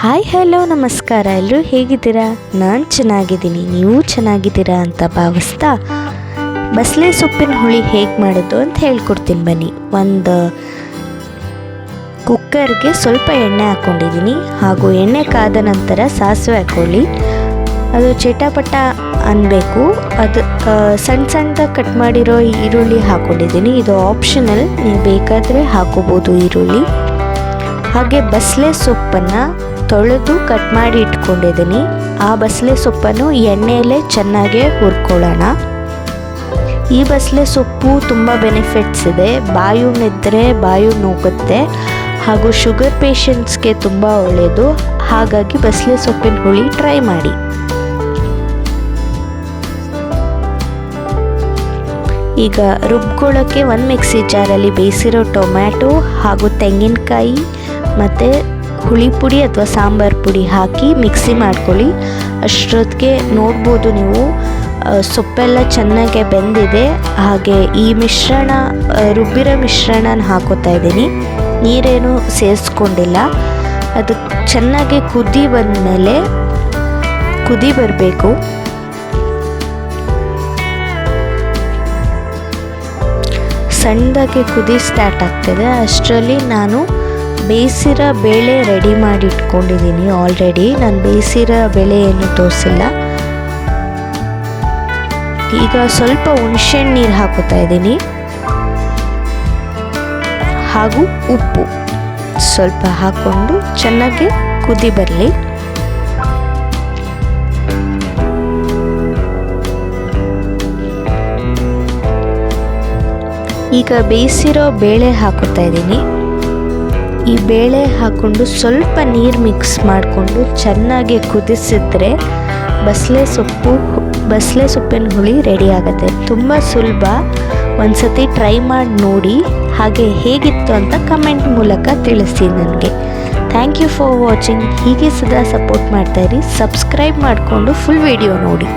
Hi, hello, ನಮಸ್ಕಾರ. ಎಲ್ಲರೂ ಹೇಗಿದ್ದೀರಾ? ನಾನು ಚೆನ್ನಾಗಿದ್ದೀನಿ. ನೀವು ಚೆನ್ನಾಗಿದ್ದೀರಾ ಅಂತ ಭಾವಿಸ್ತಾ ಬಸಳೆ ಸೊಪ್ಪಿನ ಹುಳಿ ಹೇಗೆ ಮಾಡೋದು ಅಂತ ಹೇಳ್ಕೊಡ್ತೀನಿ ಬನ್ನಿ. ಒಂದು ಕುಕ್ಕರ್ಗೆ ಸ್ವಲ್ಪ ಎಣ್ಣೆ ಹಾಕ್ಕೊಂಡಿದ್ದೀನಿ ಹಾಗೂ ಎಣ್ಣೆ ಕಾದ ನಂತರ ಸಾಸಿವೆ ಹಾಕ್ಕೊಳ್ಳಿ ಅದು ಚಟಪಟ ಅನ್ನಬೇಕು ಅದು ಸಣ್ಣ ಸಣ್ಣದಾಗಿ ಕಟ್ ಮಾಡಿರೋ ಈರುಳ್ಳಿ ಹಾಕ್ಕೊಂಡಿದ್ದೀನಿ ಇದು ಆಪ್ಷನಲ್. ನೀವು ಬೇಕಾದರೆ ಹಾಕೋಬೋದು ಈರುಳ್ಳಿ. ಹಾಗೆ ಬಸಳೆ ಸೊಪ್ಪನ್ನು ತೊಳೆದು ಕಟ್ ಮಾಡಿ ಇಟ್ಕೊಂಡಿದ್ದೀನಿ. ಆ ಬಸಳೆ ಸೊಪ್ಪನ್ನು ಎಣ್ಣೆಯಲ್ಲೇ ಚೆನ್ನಾಗಿ ಹುರ್ಕೊಳ್ಳೋಣ. ಈ ಬಸಳೆ ಸೊಪ್ಪು ತುಂಬ ಬೆನಿಫಿಟ್ಸ್ ಇದೆ. ಬಾಯು ನಿದ್ರೆ ಬಾಯು ನೋಗುತ್ತೆ ಹಾಗೂ ಶುಗರ್ ಪೇಷಂಟ್ಸ್ಗೆ ತುಂಬ ಒಳ್ಳೆಯದು ಹಾಗಾಗಿ ಬಸಳೆ ಸೊಪ್ಪಿನ ಹುಳಿ ಟ್ರೈ ಮಾಡಿ. ಈಗ ರುಬ್ಕೊಳ್ಳೋಕ್ಕೆ ಒಂದು ಮಿಕ್ಸಿ ಜಾರಲ್ಲಿ ಬೇಯಿಸಿರೋ ಟೊಮ್ಯಾಟೊ ಹಾಗೂ ತೆಂಗಿನಕಾಯಿ ಮತ್ತು ಹುಳಿ ಪುಡಿ ಅಥವಾ ಸಾಂಬಾರು ಪುಡಿ ಹಾಕಿ ಮಿಕ್ಸಿ ಮಾಡ್ಕೊಳ್ಳಿ. ಅಷ್ಟೊತ್ತಿಗೆ ನೋಡ್ಬೋದು ನೀವು ಸೊಪ್ಪೆಲ್ಲ ಚೆನ್ನಾಗೆ ಬೆಂದಿದೆ. ಹಾಗೆ ಈ ಮಿಶ್ರಣ ರುಬ್ಬಿರೋ ಮಿಶ್ರಣನ ಹಾಕೋತಾ ಇದ್ದೀನಿ. ನೀರೇನು ಸೇರಿಸ್ಕೊಂಡಿಲ್ಲ. ಅದು ಚೆನ್ನಾಗಿ ಕುದಿ ಬಂದಮೇಲೆ ಕುದಿ ಬರಬೇಕು. ಸಣ್ಣದಾಗಿ ಕುದಿ ಸ್ಟಾರ್ಟ್ ಆಗ್ತದೆ. ಅಷ್ಟರಲ್ಲಿ ನಾನು ಬೇಯಿಸಿರೋ ಬೇಳೆ ರೆಡಿ ಮಾಡಿ ಇಟ್ಕೊಂಡಿದ್ದೀನಿ ಆಲ್ರೆಡಿ ನಾನು ಬೇಯಿಸಿರೋ ಬೇಳೆ ಏನು ತೋರಿಸಿಲ್ಲ. ಈಗ ಸ್ವಲ್ಪ ಹುಣಸೆಹಣ್ಣು ನೀರು ಹಾಕುತ್ತಾ ಇದ್ದೀನಿ. ಹಾಗೂ ಉಪ್ಪು ಸ್ವಲ್ಪ ಹಾಕ್ಕೊಂಡು ಚೆನ್ನಾಗಿ ಕುದಿ ಬರಲಿ. ಈಗ ಬೇಯಿಸಿರೋ ಬೇಳೆ ಹಾಕುತ್ತಾ ಇದ್ದೀನಿ. ಈ ಬೇಳೆ ಹಾಕ್ಕೊಂಡು ಸ್ವಲ್ಪ ನೀರು ಮಿಕ್ಸ್ ಮಾಡಿಕೊಂಡು ಚೆನ್ನಾಗಿ ಕುದಿಸಿದ್ರೆ ಬಸಳೆ ಸೊಪ್ಪು ಬಸಳೆ ಸೊಪ್ಪಿನ ಹುಳಿ ರೆಡಿ ಆಗುತ್ತೆ. ತುಂಬ ಸುಲಭ. ಒಂದ್ಸತಿ ಟ್ರೈ ಮಾಡಿ ನೋಡಿ ಹಾಗೆ ಹೇಗಿತ್ತು ಅಂತ ಕಮೆಂಟ್ ಮೂಲಕ ತಿಳಿಸಿ ನನಗೆ. ಥ್ಯಾಂಕ್ ಯು ಫಾರ್ ವಾಚಿಂಗ್ ಹೀಗೆ ಸದಾ ಸಪೋರ್ಟ್ ಮಾಡ್ತಾಯಿರಿ ಸಬ್ಸ್ಕ್ರೈಬ್ ಮಾಡಿಕೊಂಡು ಫುಲ್ ವಿಡಿಯೋ ನೋಡಿ.